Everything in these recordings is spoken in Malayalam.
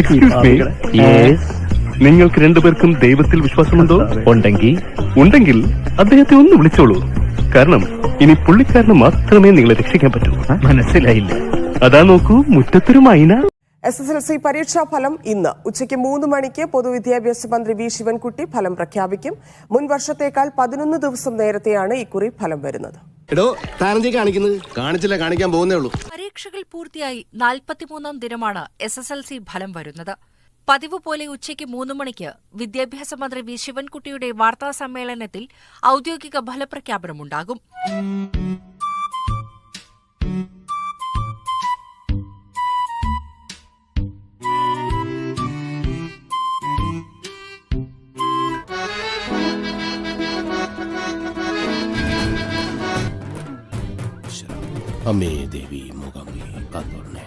എക്സ്ക്യൂസ് മീ നിങ്ങൾക്ക് രണ്ടുപേർക്കും ദൈവത്തിൽ വിശ്വാസമുണ്ടോ? ഉണ്ടെങ്കിൽ. ഉണ്ടെങ്കിൽ അദ്ദേഹത്തെ ഒന്ന് വിളിച്ചോളൂ. കാരണം ഇനി പുള്ളിക്കാരന് മാത്രമേ നിങ്ങളെ രക്ഷിക്കാൻ പറ്റൂ. മനസ്സിലായില്ല. അതാ നോക്കൂ മുറ്റത്തൊരു മൈന. എസ് എസ് എൽ സി പരീക്ഷാ ഫലം ഇന്ന്. ഉച്ചയ്ക്ക് മൂന്ന് മണിക്ക് പൊതുവിദ്യാഭ്യാസ മന്ത്രി വി ശിവൻകുട്ടി ഫലം പ്രഖ്യാപിക്കും. മുൻ വർഷത്തേക്കാൾ പതിനൊന്ന് ദിവസം നേരത്തെയാണ് ഇക്കുറി ഫലം വരുന്നത്. എടോ താനെന്തീ കാണിക്കുന്നത്? കാണിച്ചില്ല കാണിക്കാൻ പോകുന്നേ ഉള്ളൂ. പരീക്ഷകൾ പൂർത്തിയായി നാൽപ്പത്തിമൂന്നാം ദിനമാണ് എസ് എസ് എൽ സി ഫലം വരുന്നത്. പതിവ് പോലെ ഉച്ചയ്ക്ക് മൂന്ന് മണിക്ക് വിദ്യാഭ്യാസ മന്ത്രി വി ശിവൻകുട്ടിയുടെ വാർത്താ സമ്മേളനത്തിൽ ഔദ്യോഗിക ഫലപ്രഖ്യാപനമുണ്ടാകും. അമ്മേ ദേവി മുഖമേ കാത്തോളണേ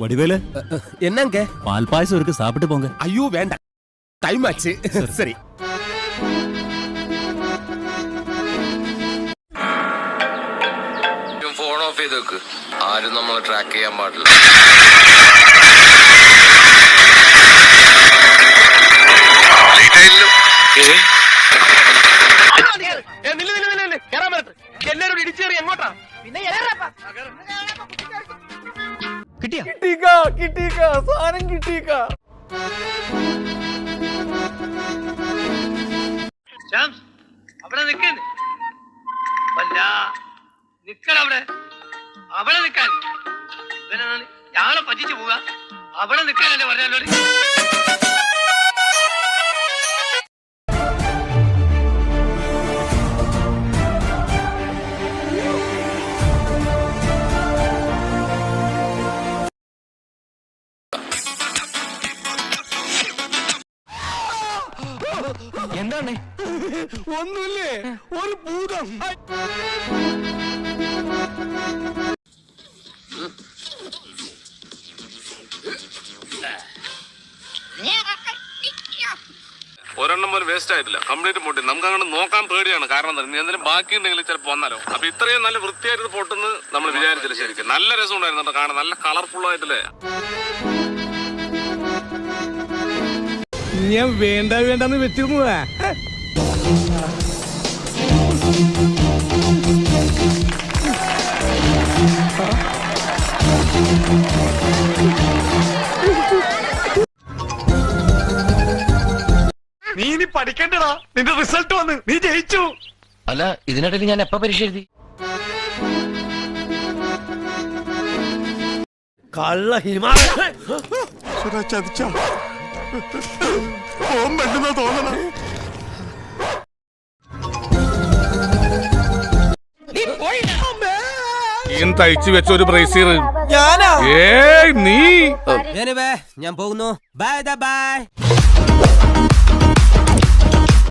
വടിവേൽ? എന്നാങ്ക? പാൽപായസം ഒരു സാപ്പിട്ട് പോങ്ക. അയ്യോ വേണ്ട. ടൈം ആച്ച്. സരി ഫോൺ ഓഫ് ചെയ്ത് വെക്ക്. ആരും നമ്മളെ ട്രാക്ക് ചെയ്യാൻ പാടില്ല. ശ്യാം അവിടെ നിൽക്കുന്നു അല്ല നിക്കണ അവിടെ. അവിടെ നിൽക്കാൻ ഇവനാണ് ഞങ്ങളെ പറ്റിച്ചു പോവുക. അവിടെ നിക്കാനല്ലേ പറഞ്ഞോട് എന്താണ്? ഒന്നുമില്ലേ? ഒരു ഭൂതം. ഒരെണ്ണം പോലും വേസ്റ്റ് ആയിട്ടില്ല. കംപ്ലീറ്റ് പൊട്ടി. നമുക്ക് അങ്ങനെ നോക്കാൻ പേടിയാണ്. കാരണം ഇനി എന്തെങ്കിലും ബാക്കി ഉണ്ടെങ്കിൽ ചിലപ്പോൾ വന്നാലോ? അപ്പൊ ഇത്രയും നല്ല വൃത്തിയായിട്ട് പൊട്ടുന്നു നമ്മൾ വിചാരിച്ചില്ല ശരിക്കും. നല്ല രസം ഉണ്ടായിരുന്നു കാണാൻ. നല്ല കളർഫുൾ ആയിട്ടില്ലേ? ഞാൻ വേണ്ട വേണ്ടെന്ന് വെച്ചിരുന്നതാ. നീ ഇനി പഠിക്കണ്ടടാ. നിന്റെ റിസൾട്ട് വന്ന് നീ ജയിച്ചു. അല്ല ഇതിനിടയിൽ ഞാൻ എപ്പ പരീക്ഷ എഴുതി? കള്ള ഹിമാലയ ചതിച്ച? ഓം പെട്ടെന്ന് തോന്നണ. തയ്ച്ചു വെച്ച ഒരു ബ്രേസീർ ഞാനാ? ഏയ് നീ. ഞാൻ പോകുന്നു. Bye bye